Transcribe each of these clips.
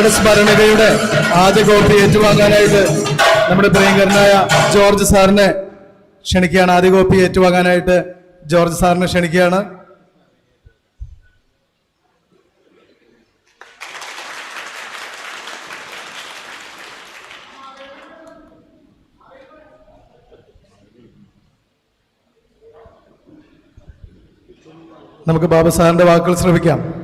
നമ്മുടെ സ്മരണതയുടെ ആദ്യ കോപ്പി ഏറ്റുവാങ്ങാനായിട്ട് നമ്മുടെ പ്രിയങ്കരനായ ജോർജ് സാറിനെ ക്ഷണിക്കുകയാണ്. ആദ്യ കോപ്പി ഏറ്റുവാങ്ങാനായിട്ട് ജോർജ് സാറിനെ ക്ഷണിക്കുകയാണ്. നമുക്ക് ബാബു സാറിന്റെ വാക്കുകൾ ശ്രമിക്കാം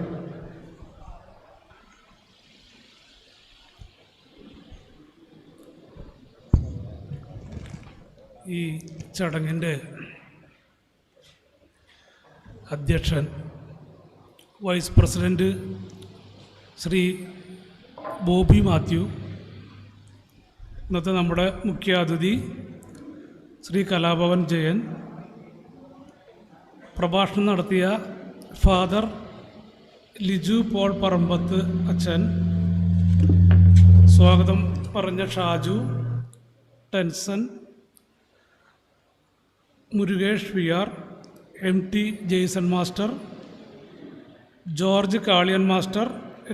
ഈ ചടങ്ങിന്റെ അധ്യക്ഷൻ വൈസ് പ്രസിഡന്റ് ശ്രീ ബോബി മാത്യു ഇന്നത്തെ നമ്മുടെ മുഖ്യാതിഥി ശ്രീ കലാഭവൻ ജയൻ പ്രഭാഷണം നടത്തിയ ഫാദർ ലിജു പോൾ പറമ്പത്ത് അച്ഛൻ സ്വാഗതം പറഞ്ഞ Shaju Tenson Murukesh V R M T Jaison master George Kaliyan master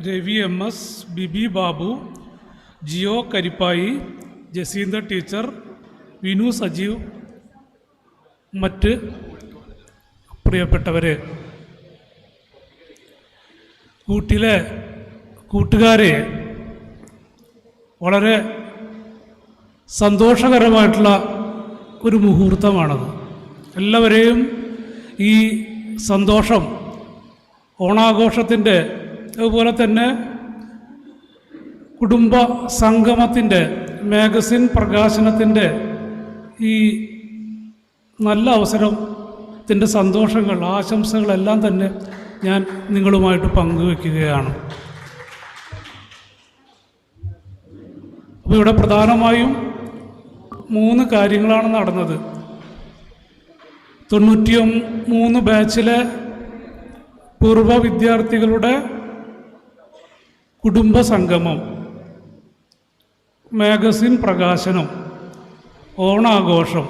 Ravi M S Bibi Babu Jio Karippayi Jasinder teacher Vinu Sajeev മറ്റ് പ്രിയപ്പെട്ടവർ കൂട്ടിലെ കൂട്ടുകാരെ വളരെ സന്തോഷകരമായിട്ടുള്ള ഒരു മുഹൂർത്തമാണത്. എല്ലാവരെയും ഈ സന്തോഷം ഓണാഘോഷത്തിന്റെ അതുപോലെ തന്നെ കുടുംബ സംഗമത്തിന്റെ മാഗസിൻ പ്രകാശനത്തിന്റെ ഈ നല്ല അവസരത്തിന്റെ സന്തോഷങ്ങൾ ആശംസകളെല്ലാം തന്നെ ഞാൻ നിങ്ങളുമായിട്ട് പങ്കുവെക്കുകയാണ്. അപ്പോൾ ഇവിടെ പ്രധാനമായും മൂന്ന് കാര്യങ്ങളാണ് നടന്നത്. തൊണ്ണൂറ്റി മൂന്ന് ബാച്ചിലെ പൂർവ വിദ്യാർത്ഥികളുടെ കുടുംബ സംഗമം. മാഗസിൻ പ്രകാശനം. ഓണാഘോഷം.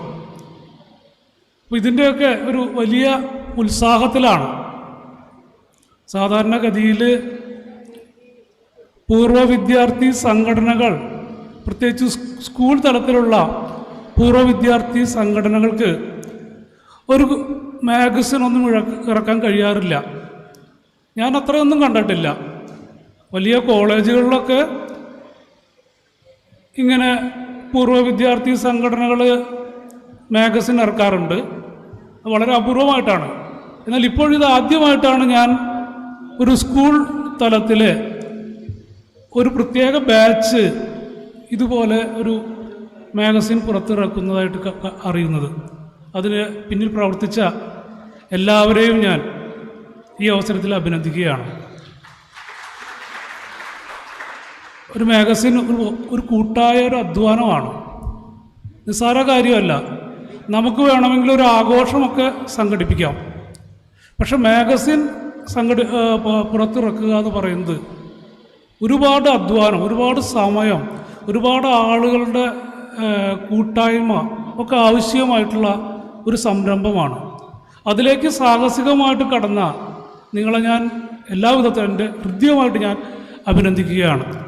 അപ്പം ഇതിന്റെയൊക്കെ ഒരു വലിയ ഉത്സാഹത്തിലാണ്. സാധാരണഗതിയിൽ പൂർവ വിദ്യാർത്ഥി സംഘടനകൾ പ്രത്യേകിച്ച് സ്കൂൾ തലത്തിലുള്ള പൂർവ വിദ്യാർത്ഥി സംഘടനകൾക്ക് ഒരു മാഗസിൻ ഒന്നും ഇറക്കാൻ കഴിയാറില്ല. ഞാൻ അത്രയൊന്നും കണ്ടിട്ടില്ല. വലിയ കോളേജുകളിലൊക്കെ ഇങ്ങനെ പൂർവ വിദ്യാർത്ഥി സംഘടനകൾ മാഗസിൻ ഇറക്കാറുണ്ട്. വളരെ അപൂർവമായിട്ടാണ്. എന്നാൽ ഇപ്പോഴിത് ആദ്യമായിട്ടാണ് ഞാൻ ഒരു സ്കൂൾ തലത്തിൽ ഒരു പ്രത്യേക ബാച്ച് ഇതുപോലെ ഒരു മാഗസിൻ പുറത്തിറക്കുന്നതായിട്ട് അറിയുന്നത്. അതിന് പിന്നിൽ പ്രവർത്തിച്ച എല്ലാവരെയും ഞാൻ ഈ അവസരത്തിൽ അഭിനന്ദിക്കുകയാണ്. ഒരു മാഗസിൻ ഒരു കൂട്ടായ ഒരു അധ്വാനമാണ്. നിസ്സാര കാര്യമല്ല. നമുക്ക് വേണമെങ്കിൽ ഒരു ആഘോഷമൊക്കെ സംഘടിപ്പിക്കാം. പക്ഷെ മാഗസിൻ സംഘടി പുറത്തിറക്കുക എന്ന് പറയുന്നത് ഒരുപാട് അധ്വാനം ഒരുപാട് സമയം ഒരുപാട് ആളുകളുടെ കൂട്ടായ്മ ഒക്കെ ആവശ്യമായിട്ടുള്ള ഒരു സംരംഭമാണ്. അതിലേക്ക് സാഹസികമായിട്ട് കടന്ന നിങ്ങളെ ഞാൻ എല്ലാവിധത്തിലും എന്റെ ഹൃദ്യമായിട്ട് ഞാൻ അഭിനന്ദിക്കുകയാണ്.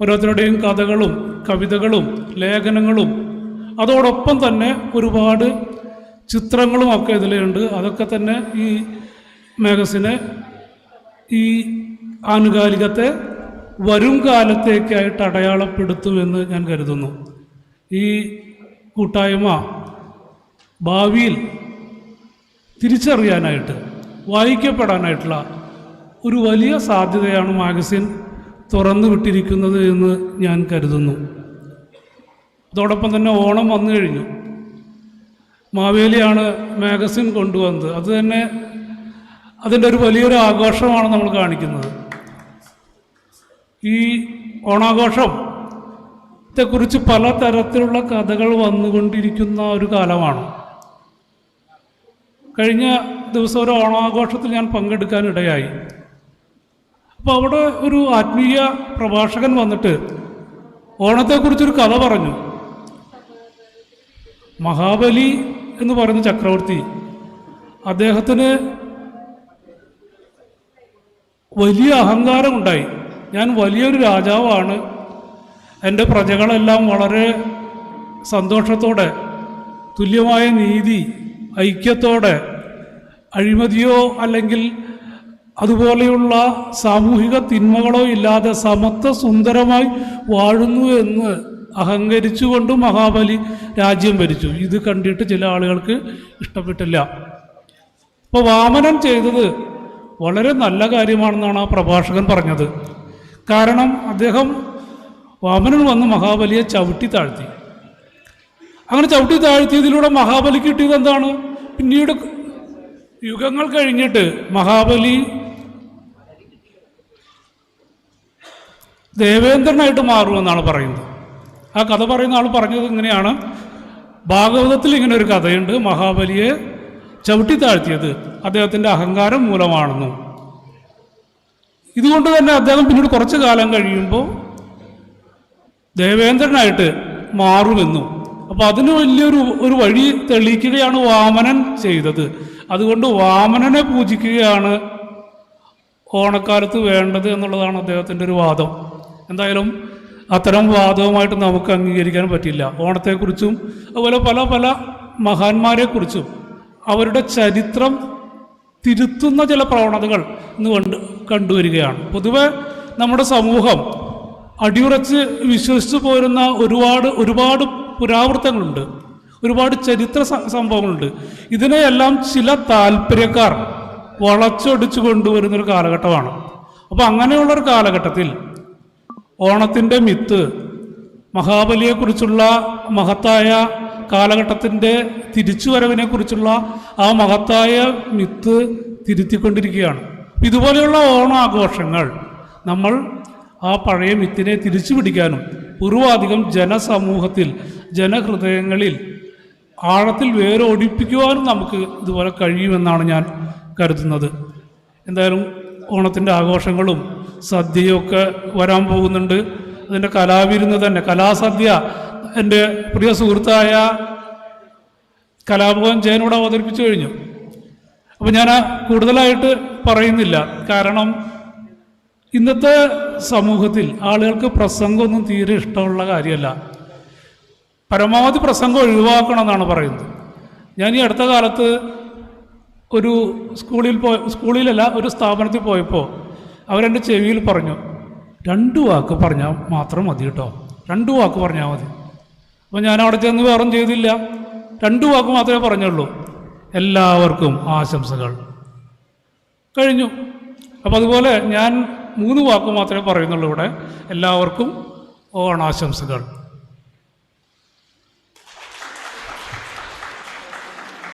ഓരോരുത്തരുടെയും കഥകളും കവിതകളും ലേഖനങ്ങളും അതോടൊപ്പം തന്നെ ഒരുപാട് ചിത്രങ്ങളും ഒക്കെ ഇതിലുണ്ട്. അതൊക്കെ തന്നെ ഈ മാഗസിനെ ഈ ആനുകാലികത്തെ വരും കാലത്തേക്കായിട്ട് അടയാളപ്പെടുത്തുമെന്ന് ഞാൻ കരുതുന്നു. ഈ കൂട്ടായ്മ ഭാവിയിൽ തിരിച്ചറിയാനായിട്ട് വായിക്കപ്പെടാനായിട്ടുള്ള ഒരു വലിയ സാധ്യതയാണ് മാഗസിൻ തുറന്നു വിട്ടിരിക്കുന്നത് എന്ന് ഞാൻ കരുതുന്നു. അതോടൊപ്പം തന്നെ ഓണം വന്നു കഴിഞ്ഞു. മാവേലിയാണ് മാഗസിൻ കൊണ്ടുവന്നത്. അത് തന്നെ അതിന്റെ ഒരു വലിയൊരു ആഘോഷമാണ് നമ്മൾ കാണിക്കുന്നത്. ഈ ഓണാഘോഷം ത്തെക്കുറിച്ച് പല തരത്തിലുള്ള കഥകൾ വന്നുകൊണ്ടിരിക്കുന്ന ഒരു കാലമാണ്. കഴിഞ്ഞ ദിവസം ഒരു ഓണാഘോഷത്തിൽ ഞാൻ പങ്കെടുക്കാനിടയായി. അപ്പോൾ അവിടെ ഒരു ആത്മീയ പ്രഭാഷകൻ വന്നിട്ട് ഓണത്തെക്കുറിച്ചൊരു കഥ പറഞ്ഞു. മഹാബലി എന്ന് പറയുന്ന ചക്രവർത്തി അദ്ദേഹത്തിന് വലിയ അഹങ്കാരമുണ്ടായി. ഞാൻ വലിയൊരു രാജാവാണ്. എന്റെ പ്രജകളെല്ലാം വളരെ സന്തോഷത്തോടെ തുല്യമായ നീതി ഐക്യത്തോടെ അഴിമതിയോ അല്ലെങ്കിൽ അതുപോലെയുള്ള സാമൂഹിക തിന്മകളോ ഇല്ലാതെ സമത്വ സുന്ദരമായി വാഴുന്നു എന്ന് അഹങ്കരിച്ചുകൊണ്ട് മഹാബലി രാജ്യം ഭരിച്ചു. ഇത് കണ്ടിട്ട് ചില ആളുകൾക്ക് ഇഷ്ടപ്പെട്ടില്ല. അപ്പോൾ വാമനൻ ചെയ്തത് വളരെ നല്ല കാര്യമാണെന്നാണ് ആ പ്രഭാഷകൻ പറഞ്ഞത്. കാരണം അദ്ദേഹം വാമനൻ വന്ന് മഹാബലിയെ ചവിട്ടി താഴ്ത്തി. അങ്ങനെ ചവിട്ടി താഴ്ത്തിയതിലൂടെ മഹാബലി കിട്ടിയത് എന്താണ്? പിന്നീട് യുഗങ്ങൾ കഴിഞ്ഞിട്ട് മഹാബലി ദേവേന്ദ്രനായിട്ട് മാറുമെന്നാണ് പറയുന്നത്. ആ കഥ പറയുന്ന ആൾ പറഞ്ഞത് ഇങ്ങനെയാണ്. ഭാഗവതത്തിൽ ഇങ്ങനെ ഒരു കഥയുണ്ട്. മഹാബലിയെ ചവിട്ടി താഴ്ത്തിയത് അദ്ദേഹത്തിന്റെ അഹങ്കാരം മൂലമാണെന്നും. ഇതുകൊണ്ട് തന്നെ അദ്ദേഹം പിന്നീട് കുറച്ച് കാലം കഴിയുമ്പോൾ ദേവേന്ദ്രനായിട്ട് മാറുമെന്നും. അപ്പോൾ അതിന് വലിയൊരു ഒരു വഴി തെളിയിക്കുകയാണ് വാമനൻ ചെയ്തത്. അതുകൊണ്ട് വാമനനെ പൂജിക്കുകയാണ് ഓണക്കാലത്ത് വേണ്ടത് എന്നുള്ളതാണ് അദ്ദേഹത്തിന്റെ ഒരു വാദം. എന്തായാലും അത്തരം വാദവുമായിട്ട് നമുക്ക് അംഗീകരിക്കാൻ പറ്റില്ല. ഓണത്തെക്കുറിച്ചും അതുപോലെ പല പല മഹാന്മാരെക്കുറിച്ചും അവരുടെ ചരിത്രം തിരുത്തുന്ന ചില പ്രവണതകൾ ഇന്ന് കണ്ട് കണ്ടുവരികയാണ്. പൊതുവെ നമ്മുടെ സമൂഹം അടിയുറച്ച് വിശ്വസിച്ചു പോരുന്ന ഒരുപാട് ഒരുപാട് പുരാവൃത്തങ്ങളുണ്ട്. ഒരുപാട് ചരിത്ര സംഭവങ്ങളുണ്ട്. ഇതിനെയെല്ലാം ചില താല്പര്യക്കാർ വളച്ചൊടിച്ചു കൊണ്ടുവരുന്നൊരു കാലഘട്ടമാണ്. അപ്പോൾ അങ്ങനെയുള്ളൊരു കാലഘട്ടത്തിൽ ഓണത്തിന്റെ മിത്ത് മഹാബലിയെക്കുറിച്ചുള്ള മഹത്തായ കാലഘട്ടത്തിന്റെ തിരിച്ചുവരവിനെക്കുറിച്ചുള്ള ആ മഹത്തായ മിത്ത് തിരുത്തിക്കൊണ്ടിരിക്കുകയാണ്. ഇതുപോലെയുള്ള ഓണാഘോഷങ്ങൾ നമ്മൾ ആ പഴയ മിത്തിനെ തിരിച്ചു പിടിക്കാനും പൂർവാധികം ജനസമൂഹത്തിൽ ജനഹൃദയങ്ങളിൽ ആഴത്തിൽ വേരോടിപ്പിക്കുവാനും നമുക്ക് ഇതുപോലെ കഴിയുമെന്നാണ് ഞാൻ കരുതുന്നത്. എന്തായാലും ഓണത്തിന്റെ ആഘോഷങ്ങളും സദ്യയൊക്കെ വരാൻ പോകുന്നുണ്ട്. അതിന്റെ കലാവിരുന്ന് തന്നെ കലാസദ്യ. എന്റെ പ്രിയ സുഹൃത്തായ കലാഭവൻ ജയനോട് അവതരിപ്പിച്ചു കഴിഞ്ഞു. അപ്പം ഞാൻ കൂടുതലായിട്ട് പറയുന്നില്ല. കാരണം ഇന്നത്തെ സമൂഹത്തിൽ ആളുകൾക്ക് പ്രസംഗമൊന്നും തീരെ ഇഷ്ടമുള്ള കാര്യമല്ല. പരമാവധി പ്രസംഗം ഒഴിവാക്കണം എന്നാണ് പറയുന്നത്. ഞാൻ ഈ അടുത്ത കാലത്ത് ഒരു സ്കൂളിൽ പോയ സ്കൂളിലല്ല ഒരു സ്ഥാപനത്തിൽ പോയപ്പോൾ അവരെന്റെ ചെവിയിൽ പറഞ്ഞു രണ്ട് വാക്ക് പറഞ്ഞാൽ മാത്രം മതി കേട്ടോ. രണ്ട് വാക്ക് പറഞ്ഞാൽ മതി. അപ്പോൾ ഞാൻ അവിടെ ചെന്ന് വേറൊന്നും ചെയ്തില്ല. രണ്ട് വാക്ക് മാത്രമേ പറഞ്ഞുള്ളൂ. എല്ലാവർക്കും ആശംസകൾ. കഴിഞ്ഞു. അപ്പോൾ അതുപോലെ ഞാൻ മൂന്ന് വാക്ക് മാത്രമേ പറയുന്നുള്ളൂ ഇവിടെ. എല്ലാവർക്കും ഓണാശംസകൾ.